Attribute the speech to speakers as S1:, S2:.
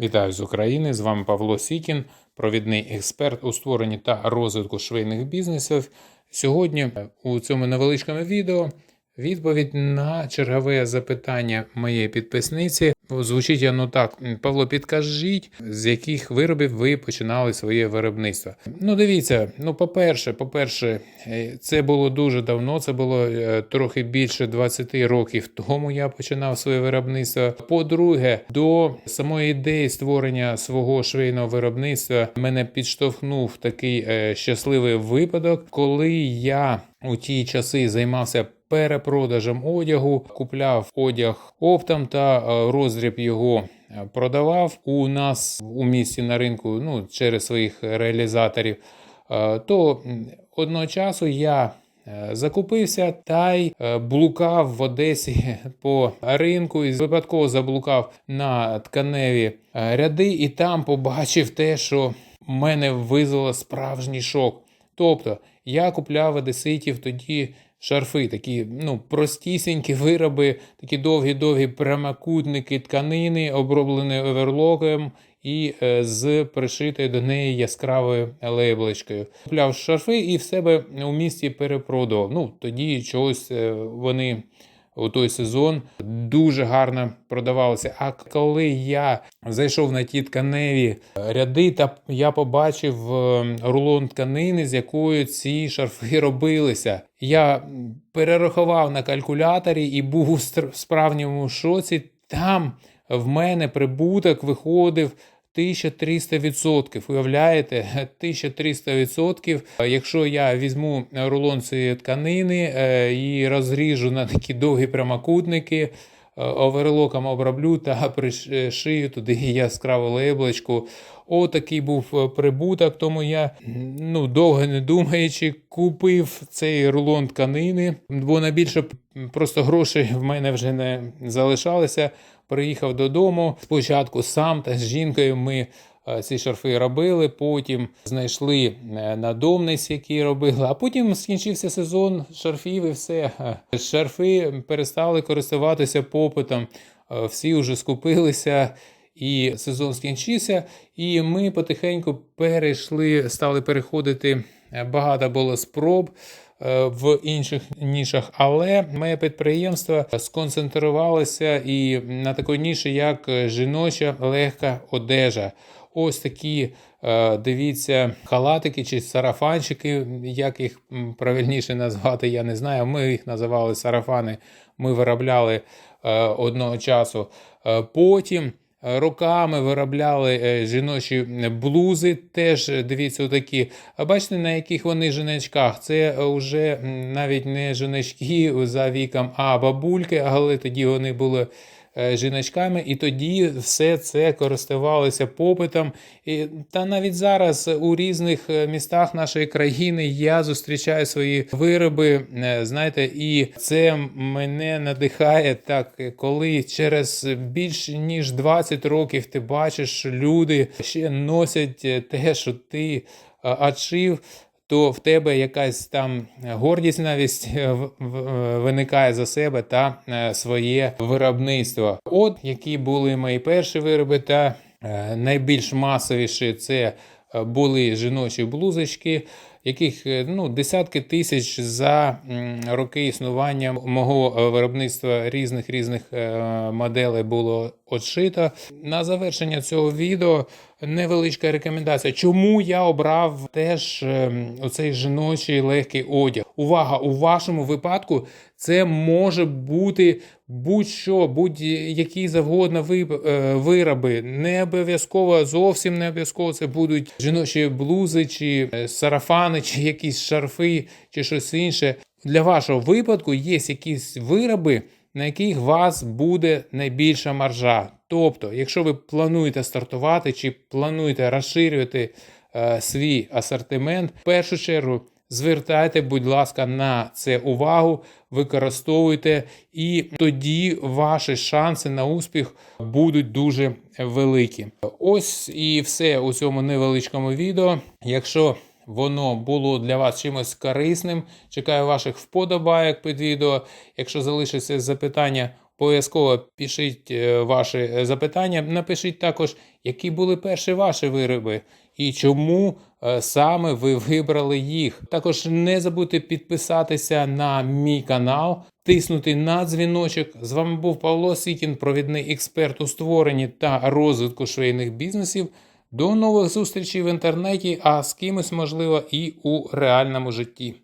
S1: Вітаю з України! З вами Павло Сікін, провідний експерт у створенні та розвитку швейних бізнесів. Сьогодні у цьому невеличкому відео відповідь на чергове запитання моєї підписниці. Звучить воно так: Павло, підкажіть, з яких виробів ви починали своє виробництво. Ну, дивіться, ну, по-перше, по-перше, е, це було дуже давно, це було е, трохи більше 20 років тому я починав своє виробництво. По-друге, до самої ідеї створення свого швейного виробництва мене підштовхнув такий е, щасливий випадок, коли я у ті часи займався перепродажем одягу, купляв одяг оптом та е, роздріб його е, продавав у нас у місті на ринку ну, через своїх реалізаторів. Е, То одного часу я закупився та й блукав в Одесі по ринку і випадково заблукав на тканеві ряди, і там побачив те, що мене визвало справжній шок. Тобто я купляв одеситів тоді шарфи, такі ну, простісінькі вироби, такі довгі-довгі прямокутники тканини, оброблені оверлоком і е, з пришитою до неї яскравою лейблочкою. Купляв шарфи і в себе у місті перепродував. Ну, тоді чогось е, вони у той сезон дуже гарно продавалися. А коли я зайшов на ті тканеві ряди, та я побачив е, рулон тканини, з якою ці шарфи робилися. Я перерахував на калькуляторі і був у справжньому шоці. Там в мене прибуток виходив 1300%. Уявляєте, 1300%. Якщо я візьму рулон цієї тканини е, і розріжу на такі довгі прямокутники, е, оверлоком оброблю та пришию туди яскраву лейблочку. Отакий був е, прибуток, тому я ну, довго не думаючи, купив цей рулон тканини, бо найбільше просто грошей в мене вже не залишалося. Приїхав додому. Спочатку сам та з жінкою ми е, ці шарфи робили, потім знайшли е, надомниць, які робили, а потім скінчився сезон шарфів і все. Е, Шарфи перестали користуватися попитом, всі вже скупилися. І сезон скінчився, і ми потихеньку перейшли, стали переходити. е, Багато було спроб е, в інших нішах, але моє підприємство сконцентрувалося і на такій ніші, як е, жіноча легка одежа. Ось такі, дивіться, халатики чи сарафанчики, як їх правильніше назвати, я не знаю. Ми їх називали сарафани, ми виробляли одного часу. Потім роками виробляли е, жіночі блузи, теж е, дивіться, отакі. А бачите, на яких вони жіночках? Це вже навіть не жіночки за віком, а бабульки, але тоді вони були е, жіночками, і тоді все це користувалося попитом. І, та навіть зараз у різних е, містах нашої країни я зустрічаю свої вироби, е, знаєте, і це мене надихає так, е, коли через більш ніж 20 років ти бачиш, люди ще носять е, те, що ти е, очив то в тебе якась там гордість навіть е, е, виникає за себе та е, своє виробництво. От які були мої перші вироби, та найбільш масовіші це були жіночі блузочки, яких ну, десятки тисяч за роки існування мого виробництва різних різних моделей було отшито. На завершення цього відео невеличка рекомендація. Чому я обрав теж ем, оцей жіночий легкий одяг? Увага! У вашому випадку це може бути будь-що, будь-які завгодно е, вироби. Не обов'язково, зовсім не обов'язково це будуть жіночі блузи, чи е, сарафани, чи якісь шарфи, чи щось інше. Для вашого випадку є якісь вироби, на яких вас буде найбільша маржа. Тобто, якщо ви плануєте стартувати чи плануєте розширювати е, свій асортимент, в першу чергу звертайте, будь ласка, на це увагу, використовуйте, і тоді ваші шанси на успіх будуть дуже великі. Ось і все у цьому невеличкому відео. Якщо воно було для вас чимось корисним. Чекаю ваших вподобайок під відео. Якщо залишиться запитання Обов'язково пишіть е, ваші е, запитання. Напишіть також, які були перші ваші вироби і чому е, саме ви вибрали їх. Також не забудьте підписатися на мій канал, тиснути на дзвіночок. З вами був Павло Сікін, провідний експерт у створенні та розвитку швейних бізнесів. До нових зустрічей в інтернеті, а з кимось, можливо, і у реальному житті.